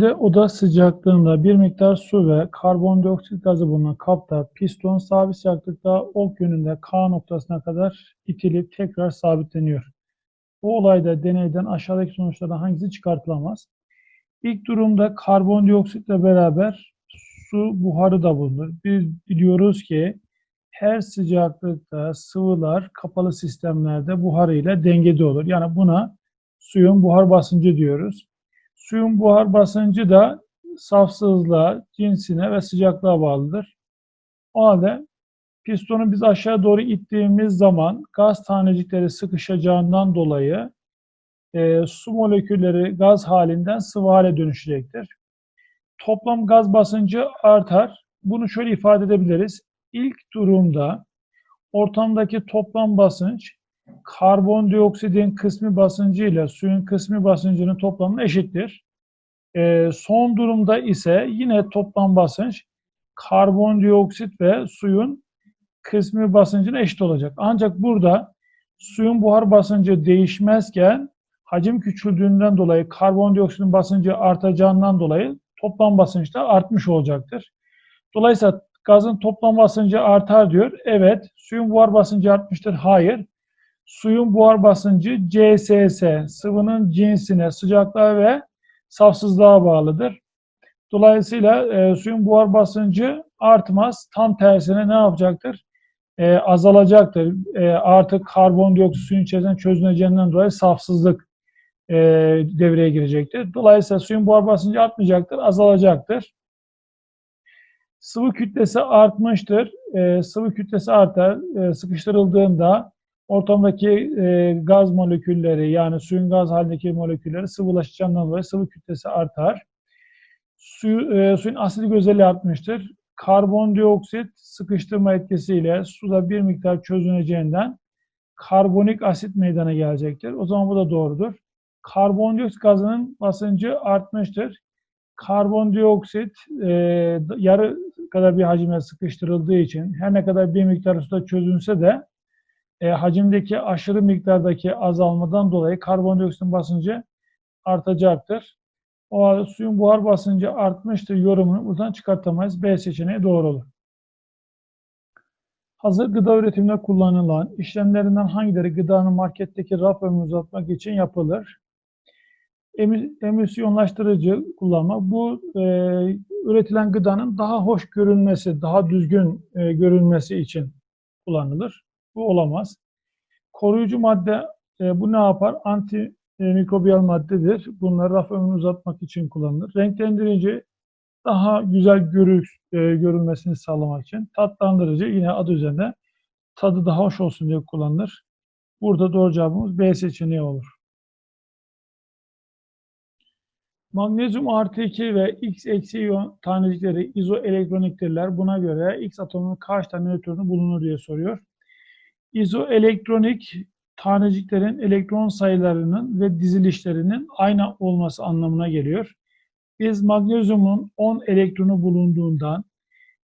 Şimdi oda sıcaklığında bir miktar su ve karbondioksit gazı bulunan kapta piston sabit sıcaklıkta ok yönünde K noktasına kadar itilip tekrar sabitleniyor. Bu olayda deneyden aşağıdaki sonuçlardan hangisi çıkartılamaz? İlk durumda karbondioksitle beraber su buharı da bulunur. Biz biliyoruz ki her sıcaklıkta sıvılar kapalı sistemlerde buhar ile dengede olur. Yani buna suyun buhar basıncı diyoruz. Suyun buhar basıncı da safsızlığa, cinsine ve sıcaklığa bağlıdır. O halde pistonu biz aşağı doğru ittiğimiz zaman gaz tanecikleri sıkışacağından dolayı e, su molekülleri gaz halinden sıvı hale dönüşecektir. Toplam gaz basıncı artar. Bunu şöyle ifade edebiliriz. İlk durumda ortamdaki toplam basınç karbondioksidin kısmi basıncı ile suyun kısmi basıncının toplamı eşittir. E, son durumda ise yine toplam basınç karbondioksit ve suyun kısmi basıncına eşit olacak. Ancak burada suyun buhar basıncı değişmezken hacim küçüldüğünden dolayı karbondioksitin basıncı artacağından dolayı toplam basınç da artmış olacaktır. Dolayısıyla gazın toplam basıncı artar diyor. Evet. Suyun buhar basıncı artmıştır. Hayır. Suyun buhar basıncı CSS, sıvının cinsine, sıcaklığa ve safsızlığa bağlıdır. Dolayısıyla e, suyun buhar basıncı artmaz. Tam tersine ne yapacaktır? E, azalacaktır. E, artık karbondioksit suyun içerisinden çözüneceğinden dolayı safsızlık e, devreye girecektir. Dolayısıyla suyun buhar basıncı artmayacaktır, azalacaktır. Sıvı kütlesi artmıştır. E, sıvı kütlesi artar. E, sıkıştırıldığında ortamdaki e, gaz molekülleri yani suyun gaz halindeki molekülleri sıvılaşacağından dolayı sıvı kütlesi artar. Su, e, suyun asidik özelliği artmıştır. Karbondioksit sıkıştırma etkisiyle suda bir miktar çözüneceğinden karbonik asit meydana gelecektir. O zaman bu da doğrudur. Karbondioksit gazının basıncı artmıştır. Karbondioksit e, yarı kadar bir hacimle sıkıştırıldığı için her ne kadar bir miktar suda çözünse de e, hacimdeki aşırı miktardaki azalmadan dolayı karbondioksitin basıncı artacaktır. O halde suyun buhar basıncı artmıştır yorumunu buradan çıkartamayız. B seçeneği doğru olur. Hazır gıda üretiminde kullanılan işlemlerinden hangileri gıdanın marketteki raf ömrünü uzatmak için yapılır? Emisyonlaştırıcı kullanma. Bu e, üretilen gıdanın daha hoş görünmesi, daha düzgün e, görünmesi için kullanılır. Bu olamaz. Koruyucu madde e, bu ne yapar? Anti mikrobiyal maddedir. Bunlar raf ömrünü uzatmak için kullanılır. Renklendirici daha güzel görür, e, görülmesini sağlamak için. Tatlandırıcı yine adı üzerinde tadı daha hoş olsun diye kullanılır. Burada doğru cevabımız B seçeneği olur. Magnezyum artı 2 ve X eksi iyon tanecikleri izoelektroniktirler. Buna göre X atomunun kaç tane nötronu bulunur diye soruyor. İzoelektronik taneciklerin elektron sayılarının ve dizilişlerinin aynı olması anlamına geliyor. Biz magnezyumun 10 elektronu bulunduğundan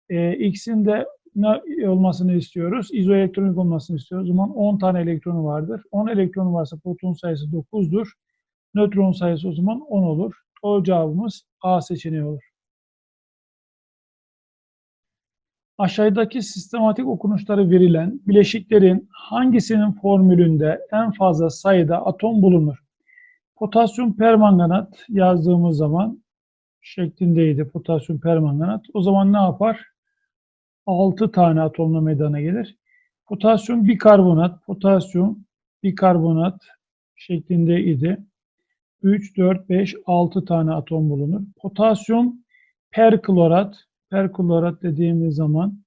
e, X'in de ne olmasını istiyoruz? İzoelektronik olmasını istiyoruz. O zaman 10 tane elektronu vardır. 10 elektronu varsa proton sayısı 9'dur. Nötron sayısı o zaman 10 olur. O cevabımız A seçeneği olur. Aşağıdaki sistematik okunuşları verilen bileşiklerin hangisinin formülünde en fazla sayıda atom bulunur? Potasyum permanganat yazdığımız zaman şeklindeydi potasyum permanganat. O zaman ne yapar? 6 tane atomla meydana gelir. Potasyum bikarbonat, potasyum bikarbonat şeklindeydi. 3, 4, 5, 6 tane atom bulunur. Potasyum perklorat, perklorat dediğimiz zaman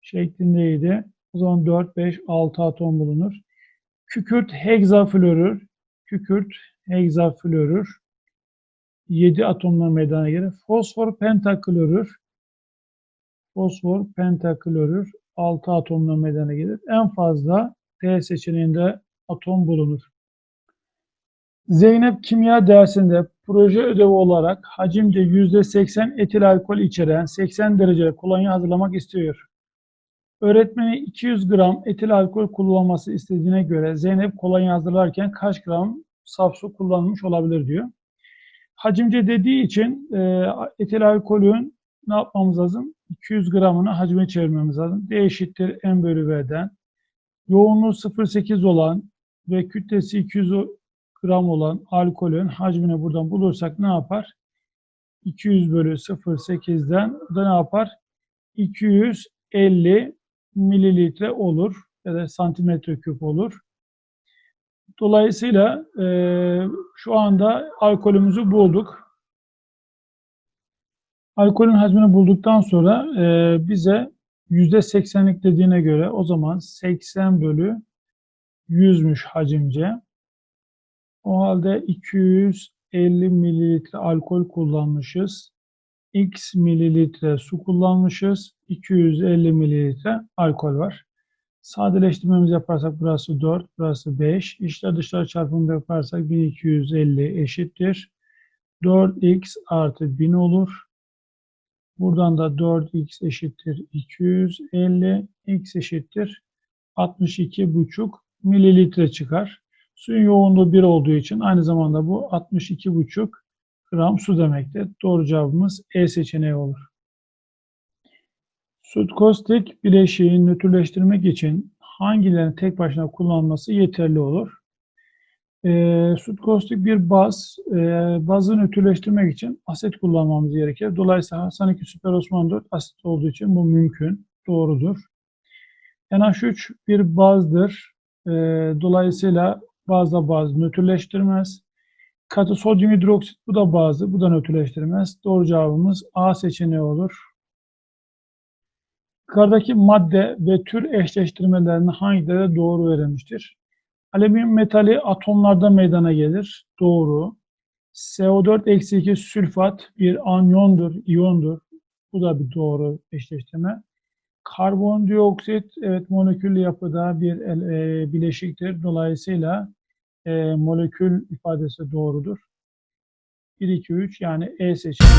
şeklindeydi. O zaman 4, 5, 6 atom bulunur. Kükürt hegzaflorür, kükürt hegzaflorür 7 atomla meydana gelir. Fosfor pentaklorür, fosfor pentaklorür 6 atomla meydana gelir. En fazla D seçeneğinde atom bulunur. Zeynep kimya dersinde proje ödevi olarak hacimce %80 etil alkol içeren 80 dereceli kolonya hazırlamak istiyor. Öğretmeni 200 gram etil alkol kullanması istediğine göre Zeynep kolonya hazırlarken kaç gram saf su kullanmış olabilir diyor. hacimce dediği için e, etil alkolün ne yapmamız lazım? 200 gramını hacme çevirmemiz lazım. D eşittir M bölü V'den. Yoğunluğu 0,8 olan ve kütlesi 200 gram olan alkolün hacmini buradan bulursak ne yapar? 200 bölü 0,8'den bu da ne yapar? 250 mililitre olur ya da santimetre küp olur. Dolayısıyla e, şu anda alkolümüzü bulduk. Alkolün hacmini bulduktan sonra e, bize %80'lik dediğine göre o zaman 80 bölü 100'müş hacimce. O halde 250 mililitre alkol kullanmışız. X mililitre su kullanmışız. 250 mililitre alkol var. Sadeleştirmemizi yaparsak burası 4, burası 5. İçler dışlar çarpımı yaparsak 1250 eşittir. 4x artı 1000 olur. Buradan da 4x eşittir 250, x eşittir 62,5 mililitre çıkar. Suyun yoğunluğu 1 olduğu için aynı zamanda bu 62,5 gram su demektir. Doğru cevabımız E seçeneği olur. Süt kostik bileşiği nötrleştirmek için hangilerinin tek başına kullanılması yeterli olur? E, süt kostik bir baz. E, bazı nötrleştirmek için asit kullanmamız gerekir. Dolayısıyla Hasan 2 süper Osman 4 asit olduğu için bu mümkün. Doğrudur. NH3 bir bazdır. E, dolayısıyla bazda baz nötrleştirmez. Katı sodyum hidroksit bu da bazı. Bu da nötrleştirmez. Doğru cevabımız A seçeneği olur. Yukarıdaki madde ve tür eşleştirmelerinin hangileri doğru verilmiştir? Alüminyum metali atomlarda meydana gelir. Doğru. CO4-2 sülfat bir anyondur, iyondur. Bu da bir doğru eşleştirme. Karbondioksit evet molekül yapıda bir e, bileşiktir. Dolayısıyla e, molekül ifadesi doğrudur. 1, 2, 3 yani E seçeneği.